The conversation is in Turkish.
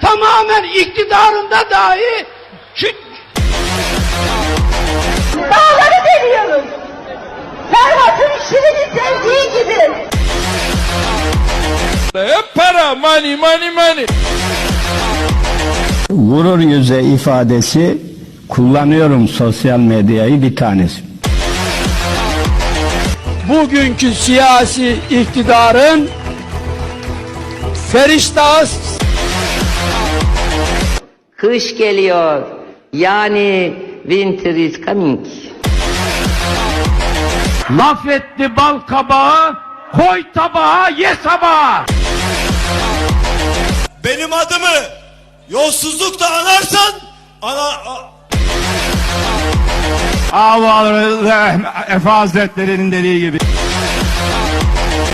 tamamen iktidarında dahi şu Dağları deliyoruz. Ferhat'ın şirini sevdiği gibi. Hep para, money, money, money. Gurur yüze ifadesi kullanıyorum sosyal medyayı bir tanesi. bugünkü siyasi iktidarın feriştahı Kış geliyor. Yani winter is coming. laf etti bal kabağı, koy tabağa ye sabağa. Benim adımı yolsuzlukla anarsan ana a- Avalı Efe Hazretleri'nin dediği gibi.